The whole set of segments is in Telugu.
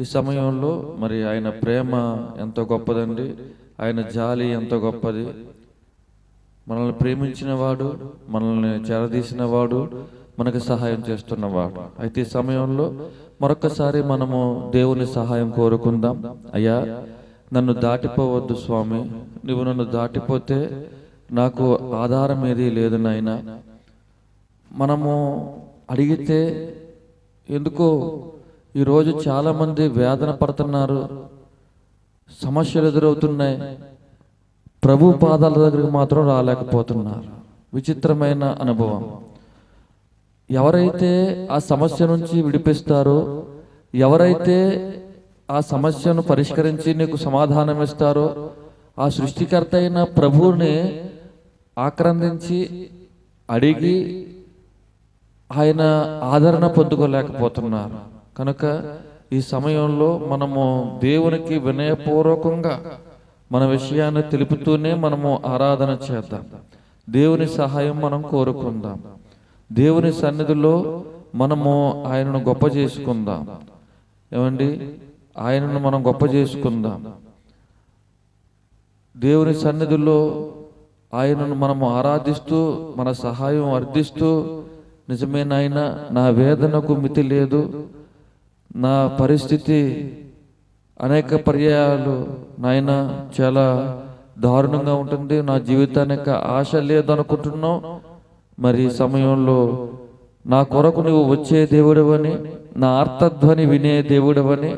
ఈ సమయంలో మరి ఆయన ప్రేమ ఎంతో గొప్పదండి. ఆయన జాలి ఎంతో గొప్పది. మనల్ని ప్రేమించిన వాడు మనల్ని చేరదీసినవాడు మనకు సహాయం చేస్తున్నవాడు అయితే ఈ సమయంలో మరొకసారి మనము దేవుని సహాయం కోరుకుందాం. అయ్యా నన్ను దాటిపోవద్దు స్వామి. నువ్వు నన్ను దాటిపోతే నాకు ఆధారం ఏది లేదు నాయన. మనము అడిగితే ఎందుకో ఈరోజు చాలామంది వేదన పడుతున్నారు సమస్యలు ఎదురవుతున్నాయి. ప్రభు పాదాల దగ్గరికి మాత్రం రాలేకపోతున్నారు. విచిత్రమైన అనుభవం. ఎవరైతే ఆ సమస్య నుంచి విడిపిస్తారో ఎవరైతే ఆ సమస్యను పరిష్కరించి నీకు సమాధానం ఇస్తారో ఆ సృష్టికర్త అయిన ప్రభువుని ఆక్రందించి అడిగి ఆయన ఆదరణ పొందుకోలేకపోతున్నారు. కనుక ఈ సమయంలో మనము దేవునికి వినయపూర్వకంగా మన విషయాన్ని తెలుపుతూనే మనము ఆరాధన చేద్దాం. దేవుని సహాయం మనం కోరుకుందాం. దేవుని సన్నిధిలో మనము ఆయనను గొప్ప చేసుకుందాం. ఏమండి? ఆయనను మనం గొప్ప చేసుకుందాం. దేవుని సన్నిధిలో ఆయనను మనము ఆరాధిస్తూ మన సహాయం అర్థిస్తూ నిజమేనాయన నా వేదనకు మితి లేదు. నా పరిస్థితి అనేక పర్యాయాలు నాయన చాలా దారుణంగా ఉంటుంది. నా జీవితానికి ఆశ లేదనుకుంటున్నావు. మరి సమయంలో నా కొరకు నువ్వు వచ్చే దేవుడవని నా అర్థధ్వని వినే దేవుడవని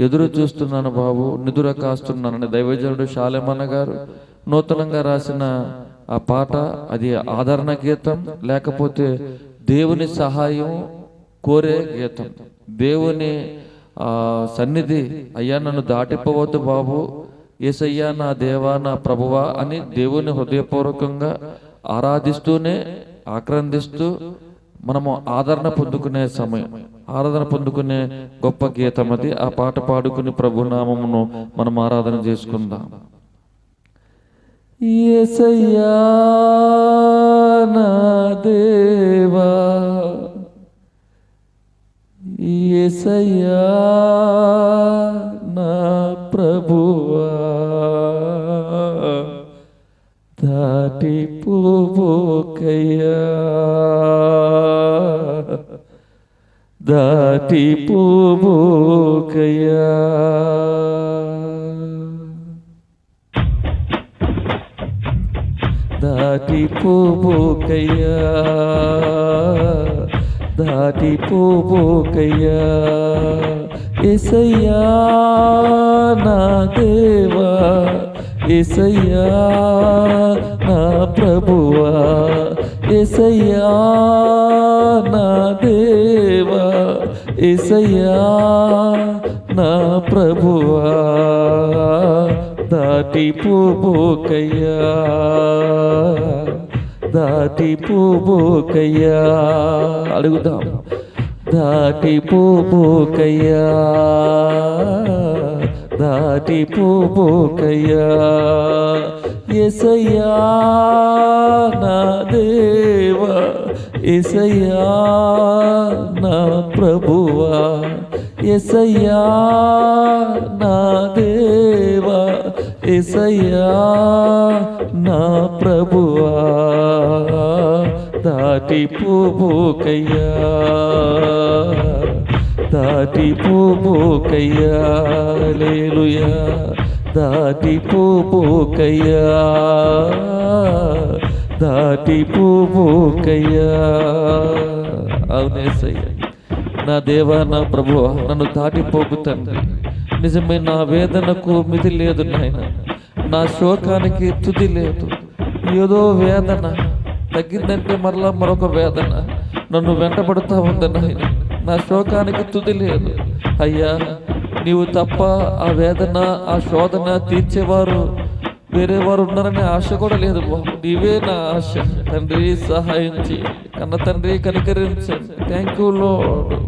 ఎదురు చూస్తున్నాను బాబు. నిదుర కాస్తున్నానని దైవజనుడు శాలమన్న గారు నూతనంగా రాసిన ఆ పాట అది ఆదరణ గీతం లేకపోతే దేవుని సహాయం కోరే గీతం. దేవుని ఆ సన్నిధి అయ్యా నన్ను దాటిపోవద్దు బాబు. ఏసయ్యా నా దేవా నా ప్రభువా అని దేవుని హృదయపూర్వకంగా ఆరాధిస్తూనే ఆక్రందిస్తూ మనము ఆదరణ పొందుకునే సమయం. ఆరాధన పొందుకునే గొప్ప గీతం అది. ఆ పాట పాడుకుని ప్రభునామమును మనం ఆరాధన చేసుకుందాం. ఏసయ్యా నా దేవా ఏసయ్యా నా ప్రభువా దాటి పోబోకయ్యా దాటి పోబోకయ్యా దాటి పోబోకయ్యా దాటి పోబోకయ్యా ఎసయ్యా నా దేవా ఎసయ్యా నా ప్రభువా ఎసయ్యా నా దేవా ఎసయ్యా దాటి పోబోకయ్యా. అడుగుదాం. దాటి పోబోకయ్యా. దాటి పోబోకయ్యా. ఎసయ్యా నా దేవా. ఎసయ్యా నా ప్రభువా. ఎసయ్యా నా దేవా. ఎసయ్యా నా ప్రభువా దాటి పోబోకయ్యా దాటి పోబోకయ్యా లేలుయా దాటి పోబోకయ్యా దాటి పోబోకయ్యా అవునేసయ్యా నా దేవా నా ప్రభువ నన్ను దాటిపోకు తండ్రి. నిజమే నా వేదనకు మితి లేదు నాయన. నా శోకానికి తుది లేదు. ఏదో వేదన. తగ్గిందంటే మరలా మరొక వేదన. నన్ను వెంటబడుతూ ఉంది నాయన. నా శోకానికి తుది లేదు. అయ్యా నీవు తప్ప ఆ వేదన ఆ శోధన తీర్చేవారు వేరే వారు ఉన్నారనే ఆశ కూడా లేదు బాబు. నీవే నా ఆశ. తండ్రి సహాయం చేయి. కన్న తండ్రి కనికరించండి. థ్యాంక్ యూ లోడ్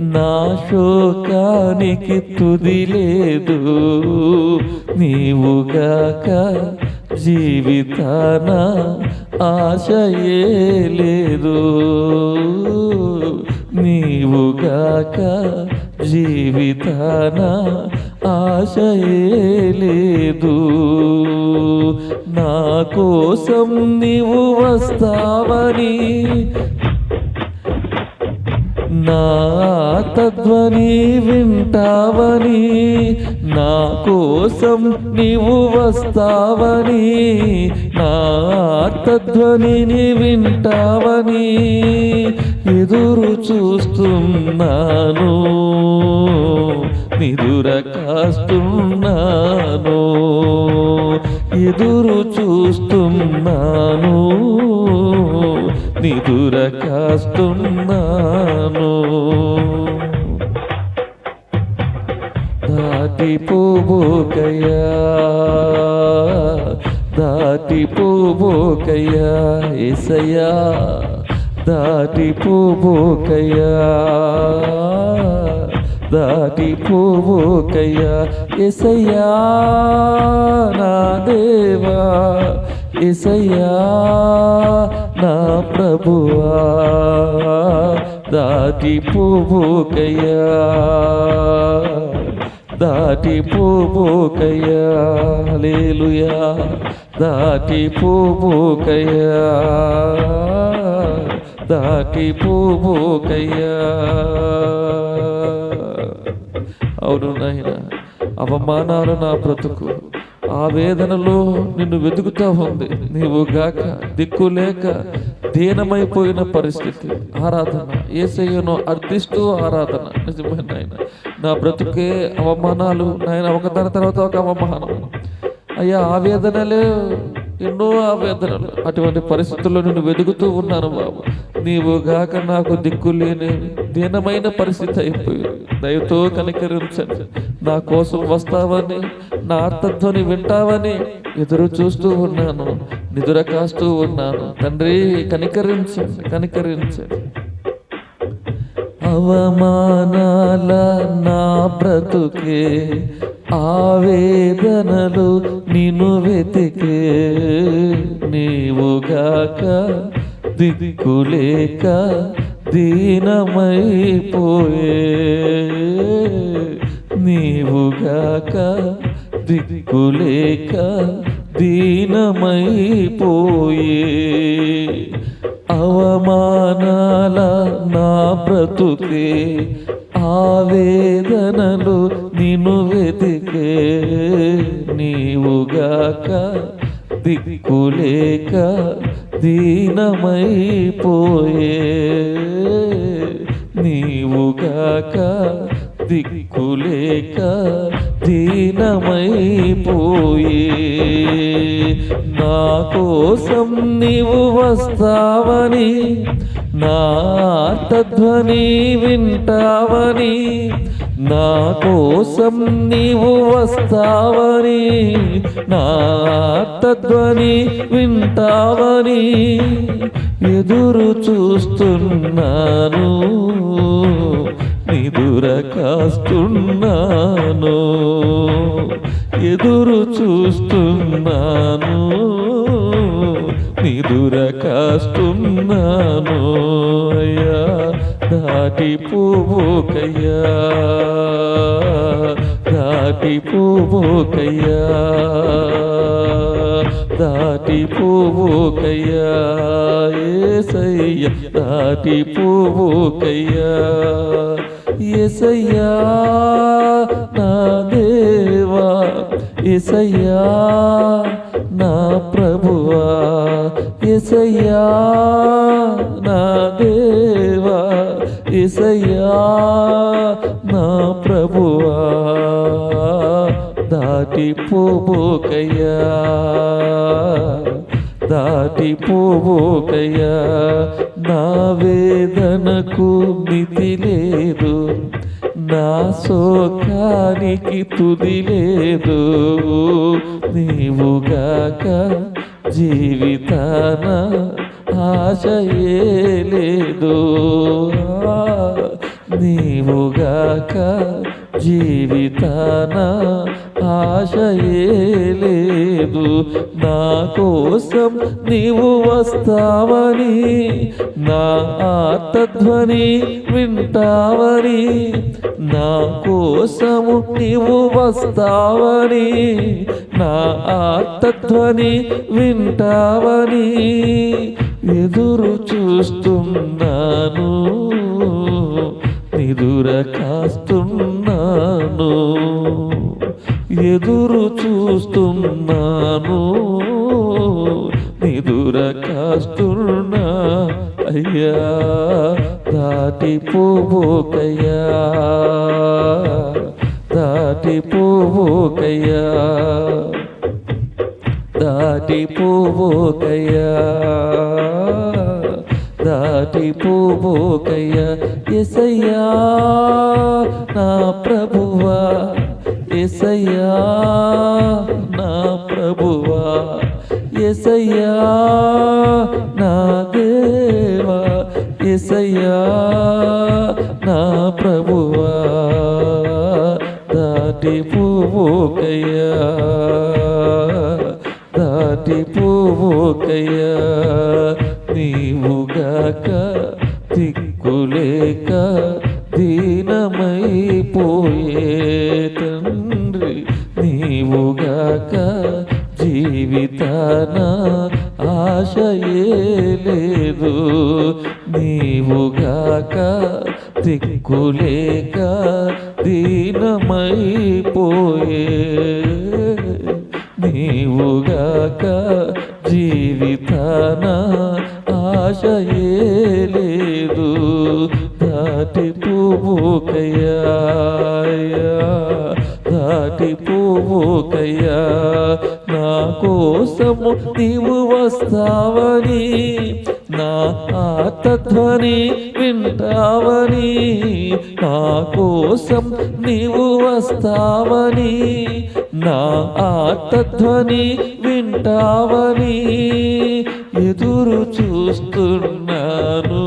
నా శోకానికి తుది లేదు. నీవుగాక జీవితాన ఆశయే లేదు. నీవుగాక జీవితాన ఆశయే లేదు. నా కోసం నీవు వస్తావని నా తత్వని వింటావని నా కోసం నీవు వస్తావని నా తత్వని వింటావని ఎదురు చూస్తున్నాను నిదుర కాస్తున్నాను ఎదురు చూస్తున్నాను నిదుర కాస్తున్నాను దాటిపోబోకయ్యా దాటిపోబోకయ్యా ఏసయ్యా. దాటిపోబోకయ్యా దాటిపోబోకయ్యా ఏసయ్యా. నా దేవా ఏసయ్యా. నా ప్రభువా దాటిపోబోకయ్యా దాటిపోబోకయ్యా లేలుయా దాటిపోబోకయ్యా దాటిపోబోకయ్యా అవును నాయన అవమానాలు నా బ్రతుకు. ఆ వేదనలో నిన్ను వెతుకుతా ఉంది. నీవు గాక దిక్కు లేక దీనమైపోయిన పరిస్థితి. ఆరాధన. ఏసయ్యను అర్థిస్తూ ఆరాధన. నిజమైన ఆయన నా బ్రతుకే అవమానాలు. నాయన ఒకదాని తర్వాత ఒక అవమానం. అయ్యా ఆవేదనలే ఎన్నో ఆవేదనలు. అటువంటి పరిస్థితుల్లో నేను వెతుకుతూ ఉన్నాను బాబు. నీవు గాక నాకు దిక్కు లేని దీనమైన పరిస్థితి అయిపోయింది. దయతో కనికరించండి. నా కోసం వస్తావని నా ఆత్మధ్వని వింటావని ఎదురు చూస్తూ ఉన్నాను. నిదుర కాస్తూ ఉన్నాను. తండ్రి కనికరించండి కనికరించండి. అవమానాల నా బ్రతుకే ఆవేదనలు నిన్ను వెతికే నీవుగాక దిక్కులేక దీనమైపోయే. నీవుగాక దిక్కులేక దీనమైపోయే. అవమానాల నా బ్రతుకే ఆవేదనలు నిన్ను వెతికే. నీవుగాక దిక్కులేక దీనమైపోయే. నీవుగాక దిక్కులేక దీనమైపోయే. నా కోసం నీవు వస్తావని నా తధ్వని వింటావని నా కోసం నీవు వస్తావని నా తధ్వని వింటావని ఎదురు చూస్తున్నాను. నిదుర కాస్తున్నాను ఎదురు చూస్తున్నాను నిదుర కాస్తున్నాను అయ్యా దాటిపోబోకయ్యా దాటిపోబోకయ్యా దాటిపోబోకయ్యా ఏసయ్య దాటిపోబోకయ్యా ఎసయ్యా నా దేవా ఎసయ్యా నా ప్రభువా ఎసయ్యా నా దేవా ఎసయ్యా నా ప్రభువా. దాటిపోబోకయ్యా. దాటిపోబోకయ్యా నా వేదనకు మితి లేదు. నా శోకానికి తుది లేదు. నీవుగాక జీవితాన ఆశయే లేదు. నీవుగాక జీవితాన ఆశయే లేదు. నా కోసం నీవు వస్తావని నా ఆత్మధ్వని వింటావని నా కోసము నీవు వస్తావని నా ఆత్మధ్వని వింటావని ఎదురు చూస్తున్నాను. నిదుర కాస్తున్నాను ఎదురు చూస్తున్నాను. నిదుర కాస్తున్నా అయ్యా దాటిపోబోకయ్యా దాటిపోబోకయ్యా దాటిపోబోకయ్యా దాటి పోబోకయ్య ఎసయ్యా నా ప్రభువా ఎసయ్యా నా ప్రభువా ఎసయ్యా నా దేవా ఎసయ్యా నా ప్రభువా దాటిపోబోకయ్యా దాటిపోబోకయ్యా నీవు దిక్కులేక దీనమైపోయే తండ్రి నీవుగాక జీవితాన ఆశయే లేదు. నీవుగాక దిక్కులేక దీనమైపోయే నీవుగాక జీవితాన ఆశయే లేదు దాటి పువ్వుకయ్యా దాటి పువ్వుకయ్యా నా కోసము నీవు వస్తావని నా ఆతధ్వని వింటావని నా కోసం నీవు వస్తావని నా ఆతధ్వని వింటావని ఎదురు చూస్తున్నాను.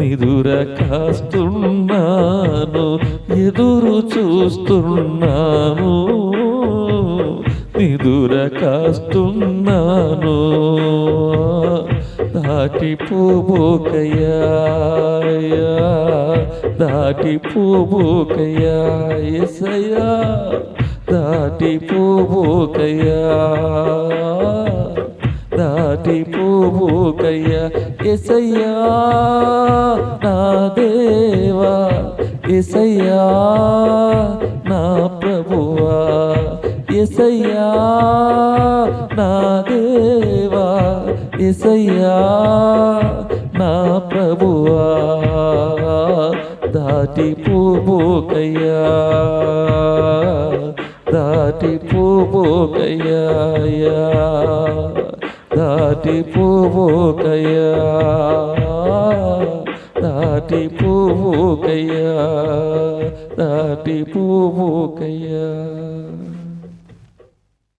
నిదుర కాస్తున్నాను. ఎదురు చూస్తున్నాను. నిదుర కాస్తున్నాను. దాటిపోబోకయ్యా దాటిపోబోకయ్యా ఎసయ్యా దాటిపోబోకయ్యా దాటిపోబోకయ్యా ఎసయ్యా నా దేవా ఎసయ్యా నా ప్రభువా ఎసయ్యా నా దేవా. ఎసయ్యా నా ప్రభువా దాటిపోబోకయ్యా దాటిపోబోకయ్యా దాటిపోబోకయ్యా దాటిపోబోకయ్యా దాటిపోబోకయ్యా